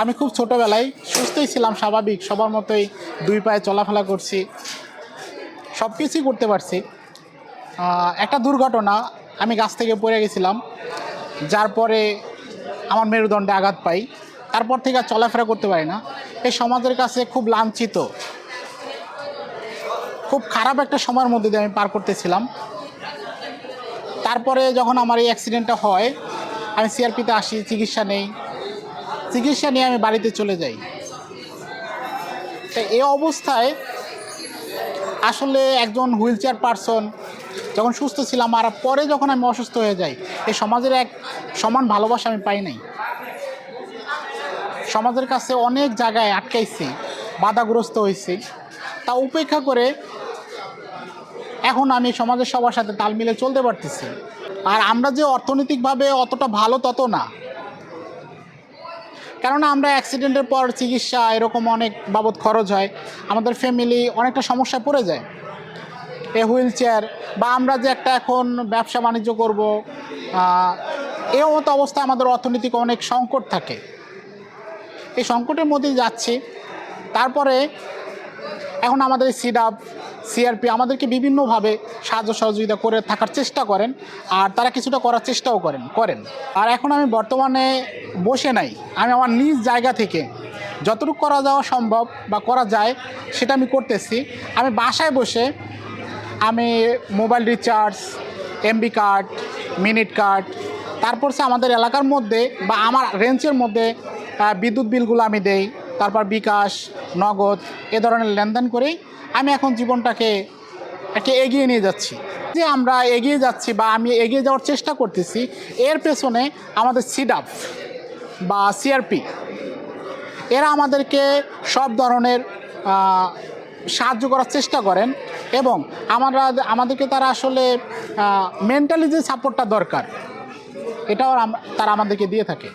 আমি খুব ছোটোবেলায় সুস্থই ছিলাম, স্বাভাবিক। সবার মতোই দুই পায়ে চলাফেরা করছি। সব কিছুই করতে পারছি। একটা দুর্ঘটনা, আমি গাছ থেকে পড়ে গেছিলাম। যার পরে আমার মেরুদণ্ডে আঘাত পাই। তারপর থেকে আর চলাফেরা করতে পারি না। এই সমাজের কাছে খুব লাঞ্ছিত। খুব খারাপ একটা সময়ের মধ্যে দিয়ে আমি পার করতেছিলাম। তারপরে যখন আমার এই অ্যাক্সিডেন্টটা হয়, আমি সিআরপিতে আসি, চিকিৎসা নেই। চিকিৎসা নিয়ে আমি বাড়িতে চলে যাই। এই অবস্থায় আসলে একজন হুইল চেয়ার পারসন যখন সুস্থ ছিলাম আর পরে যখন আমি অসুস্থ হয়ে যাই এই সমাজের এক সমান ভালোবাসা আমি পাই নাই। সমাজের কাছে অনেক জায়গায় আটকাইছি, বাধাগ্রস্ত হয়েছি তা উপেক্ষা করে এখন আমি সমাজের সবার সাথে তাল মিলে চলতে পারতেছি। আর আমরা যে অর্থনৈতিকভাবে অতটা ভালো তত না। কেননা আমরা অ্যাক্সিডেন্টের পর চিকিৎসা এরকম অনেক বাবদ খরচ হয়, আমাদের ফ্যামিলি অনেকটা সমস্যা পড়ে যায়। এ হুইল চেয়ার বা আমরা যে একটা এখন ব্যবসা বাণিজ্য করব এ মতো অবস্থা আমাদের অর্থনৈতিক অনেক সংকট থাকে। এই সংকটের মধ্যে যাচ্ছি। তারপরে এখন আমাদের সিডাপ সিআরপি আমাদেরকে বিভিন্নভাবে সাহায্য সহযোগিতা করে থাকার চেষ্টা করেন, আর তারা কিছুটা করার চেষ্টাও করেন করেন। আর এখন আমি বর্তমানে বসে নাই। আমি আমার নিজ জায়গা থেকে যতটুকু করা যাওয়া সম্ভব বা করা যায়, সেটা আমি করতেছি। আমি বাসায় বসে আমি mobile recharge MB card minute card তারপর সে আমাদের এলাকার মধ্যে বা আমার রেঞ্জের মধ্যে বিদ্যুৎ বিলগুলো আমি দেই। তারপর বিকাশ, নগদ, এ ধরনের লেনদেন করেই আমি এখন জীবনটাকে একটা এগিয়ে নিয়ে যাচ্ছি। যে আমরা এগিয়ে যাচ্ছি বা আমি এগিয়ে যাওয়ার চেষ্টা করতেছি, এর পেছনে আমাদের সিডাপ বা সিআরপি এরা আমাদেরকে সব ধরনের সাহায্য করার চেষ্টা করেন এবং আমরা, আমাদেরকে তারা আসলে মেন্টালি যে সাপোর্টটা দরকার, এটাও তারা আমাদেরকে দিয়ে থাকে।